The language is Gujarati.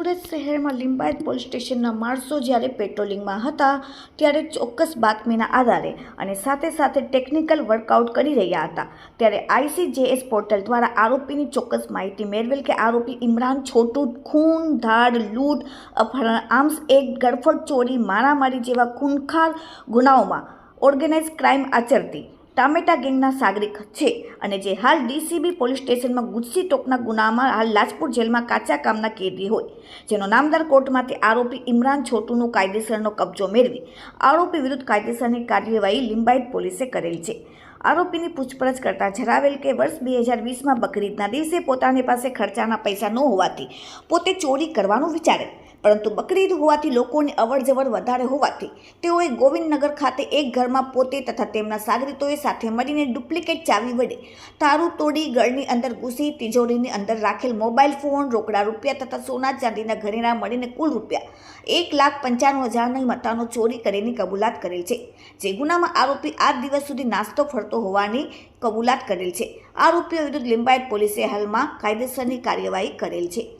સુરત શહેરમાં લિંબાયત પોલીસ સ્ટેશનના માણસો જ્યારે પેટ્રોલિંગમાં હતા, ત્યારે ચોક્કસ બાતમીના આધારે અને સાથે સાથે ટેકનિકલ વર્કઆઉટ કરી રહ્યા હતા. ત્યારે આઈસીજેએસ પોર્ટલ દ્વારા આરોપીની ચોક્કસ માહિતી મેળવેલ કે આરોપી ઇમરાન છોટુ, ખૂન, ધાડ, લૂંટ અપહરણ આર્મ્સ, એક ગડફડ ચોરી, મારામારી જેવા ખૂનખાર ગુનાઓમાં ઓર્ગેનાઇઝ ક્રાઇમ આચરતી ટામેટા ગેંગના સાગરિક છે અને જે હાલ ડીસીબી પોલીસ સ્ટેશનમાં ગુજસી ટોકના ગુનામાં હાલ લાજપુર જેલમાં કાચા કામના કેદી હોય. જેનો નામદાર કોર્ટમાંથી આરોપી ઇમરાન છોટુનો કાયદેસરનો કબજો મેળવી આરોપી વિરુદ્ધ કાયદેસરની કાર્યવાહી લિંબાયત પોલીસે કરેલ છે. આરોપીની પૂછપરછ કરતા જણાવેલ કે વર્ષ બે હજાર વીસમાં બકરીદના દિવસે પોતાની પાસે ખર્ચાના પૈસા ન હોવાથી પોતે ચોરી કરવાનું વિચારે. પરંતુ બકરીદ હોવાથી લોકોની અવરજવર વધારે હોવાથી તેઓએ ગોવિંદનગર ખાતે એક ઘરમાં પોતે તથા તેમના સાગરીતોએ સાથે મળીને ડુપ્લિકેટ ચાવી વડે તારું તોડી ગળની અંદર ઘૂસી, તિજોરીની અંદર રાખેલ મોબાઈલ ફોન, રોકડા રૂપિયા તથા સોના ચાંદીના ઘરેણા મળીને કુલ રૂપિયા એક લાખ પંચાણું હજારની મતાનો ચોરી કરીને કબૂલાત કરેલ છે. જે ગુનામાં આરોપી આજ દિવસ સુધી નાસ્તો ફરતો હોવાની કબૂલાત કરેલ છે. આરોપીઓ વિરુદ્ધ લિંબાયત પોલીસે હાલમાં કાયદેસરની કાર્યવાહી કરેલ છે.